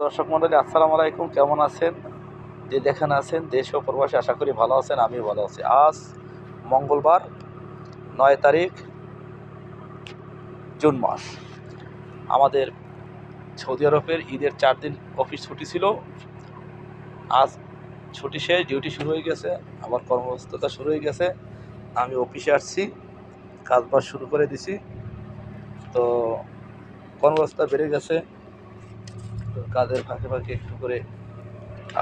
দর্শক মন্ডলী, আসসালামু আলাইকুম। কেমন আছেন? যে যেখানে আছেন, দেশ ও প্রবাসী আশা করি ভালো আছেন আমি ভালো আছি। আজ মঙ্গলবার, নয় তারিখ, জুন মাস। আমাদের সৌদি আরবের ঈদের চার দিন অফিস ছুটি ছিল। আজ ছুটি শেষ, ডিউটি শুরু হয়ে গেছে আমার কর্মব্যস্ততা শুরু হয়ে গেছে। আমি অফিসে আসছি, কাজবাজ শুরু করে দিছি। তো কর্মব্যস্ততা বেড়ে গেছে। কাজের ফাঁকে ফাঁকে একটু করে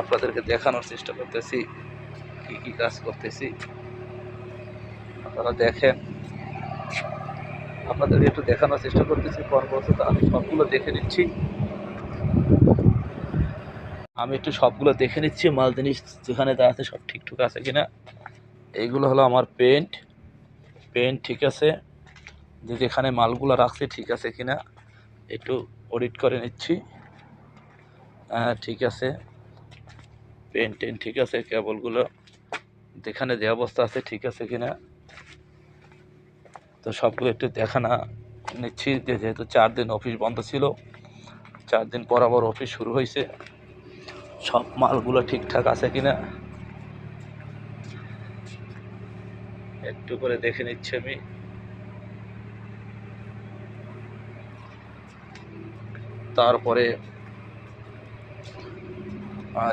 আপনাদেরকে দেখানোর চেষ্টা করতেছি, কি কি কাজ করতেছি। আপনারা দেখেন। আপনাদেরকে একটু দেখানোর চেষ্টা করতেছি কর্মব্যস্ততা আমি সবগুলো দেখে নিচ্ছি। আমি একটু সবগুলো দেখে নিচ্ছি, মাল জিনিস যেখানে আছে সব ঠিকঠাক আছে কিনা। এইগুলো হলো আমার পেন্ট পেন্ট ঠিক আছে। যে যেখানে মালগুলো রাখছি ঠিক আছে কিনা, একটু অডিট করে নিচ্ছি। ঠিক আছে। পেন টেন ঠিক আছে, কেবলগুলো যেখানে যে অবস্থা আছে ঠিক আছে কিনা। তো সবগুলো একটু দেখানা নিচ্ছি, যে যেহেতু চার দিন অফিস বন্ধ ছিল, চার দিন পর আবার অফিস শুরু হয়েছে। সব মালগুলো ঠিকঠাক আছে কিনা। একটু করে দেখে নিচ্ছি আমি। তারপরে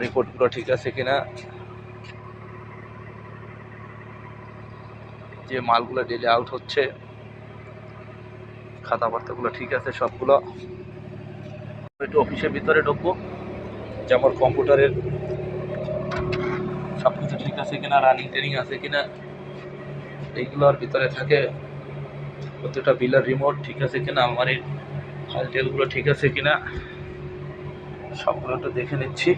রিপোর্টগুলো ঠিক আছে কিনা? যে মালগুলো ডেলি আউট হচ্ছে খাতাবার্তাগুলো ঠিক আছে সবগুলো। একটু অফিসের ভিতরে ঢুকবো, যে আমার কম্পিউটারের সব কিছু ঠিক আছে কিনা রানিং ট্রেনিং আছে কিনা, এইগুলোর ভিতরে থাকে। প্রত্যেকটা বিলার রিমোট ঠিক আছে কিনা আমার এই ফাইল ঠিক আছে কিনা, সবগুলো একটু দেখে নিচ্ছি।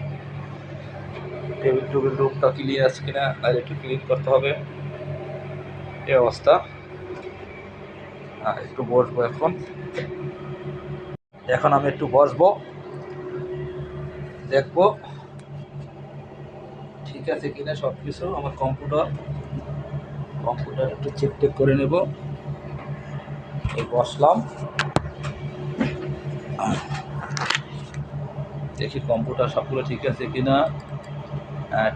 টেবিল রুমটা ক্লিয়ার আছে কিনা আর একটু ক্লিন করতে হবে। এই অবস্থা। একটু বসবো এখন। এখন আমি একটু বসবো। দেখব। ঠিক আছে কিনা সব কিছু আমার কম্পিউটার কম্পিউটার একটু চেক টেক করে নেব। এই বসলাম। দেখি কম্পিউটার সবগুলো ঠিক আছে কিনা।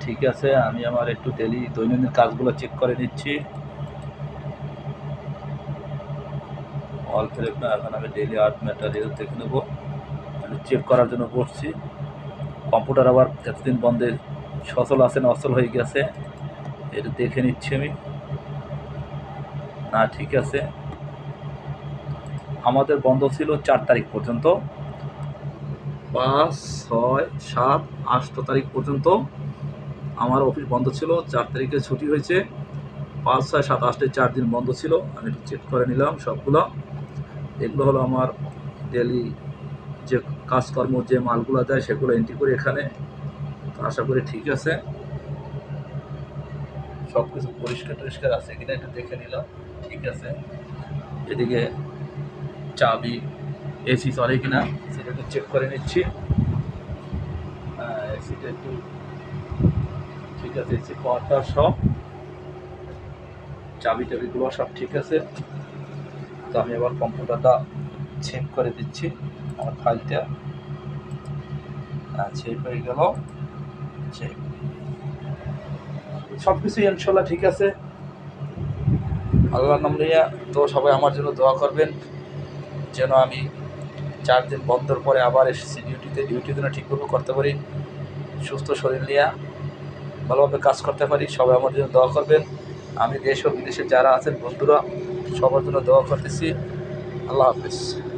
ঠিক আছে, আমি আমার একটু ডেলি দৈনন্দিন কাজগুলো চেক করে নিচ্ছি। অল ফেরত না এখন আমি ডেলি আর্ট ম্যাটারিয়াল দেখে নেব। আমি চেক করার জন্য বসছি। কম্পিউটার আবার এতদিন বন্ধে সচল আছে না অচল হয়ে গেছে, এটা দেখে নিচ্ছি আমি। না, ঠিক আছে। আমাদের বন্ধ ছিল চার তারিখ পর্যন্ত। পাঁচ, ছয়, সাত আট তারিখ পর্যন্ত আমার অফিস বন্ধ ছিল, চার তারিখে ছুটি হয়েছে। পাঁচ, ছয়, সাত, আটে চার দিন বন্ধ ছিল। আমি একটু চেক করে নিলাম সবগুলো। এগুলো হলো আমার ডেলি যে কাজকর্ম, যে মালগুলো দেয় সেগুলো এন্ট্রি করি এখানে। আশা করি ঠিক আছে। সব কিছু পরিষ্কার টরিষ্কার আছে কিনা একটু দেখে নিলাম। ঠিক আছে। এদিকে চাবি এসি চলে কিনা সেটা একটু চেক করে নিচ্ছি। এসিটা একটু ঠিক আছে এসি পাওয়ারটা সব। চাবি টাবিগুলো সব ঠিক আছে। তো আমি এবার কম্পিউটারটা চেক করে দিচ্ছি, আমার ফাইলটা। চেক হয়ে গেল। চেক সব কিছু ইনশাল্লাহ ঠিক আছে। আল্লাহ নাম নিয়ে তো সবাই আমার জন্য দোয়া করবেন, যেন আমি চার দিন বন্ধর পরে আবার এসেছি ডিউটিতে। ডিউটি যেন ঠিকভাবে করতে পারি, সুস্থ শরীর নিয়ে। ভালোভাবে কাজ করতে পারি, সবাই আমার জন্য দোয়া করবেন। আমি দেশ ও বিদেশে যারা আছেন, বন্ধুরা, সবার জন্য দোয়া করতেছি। আল্লাহ হাফিজ।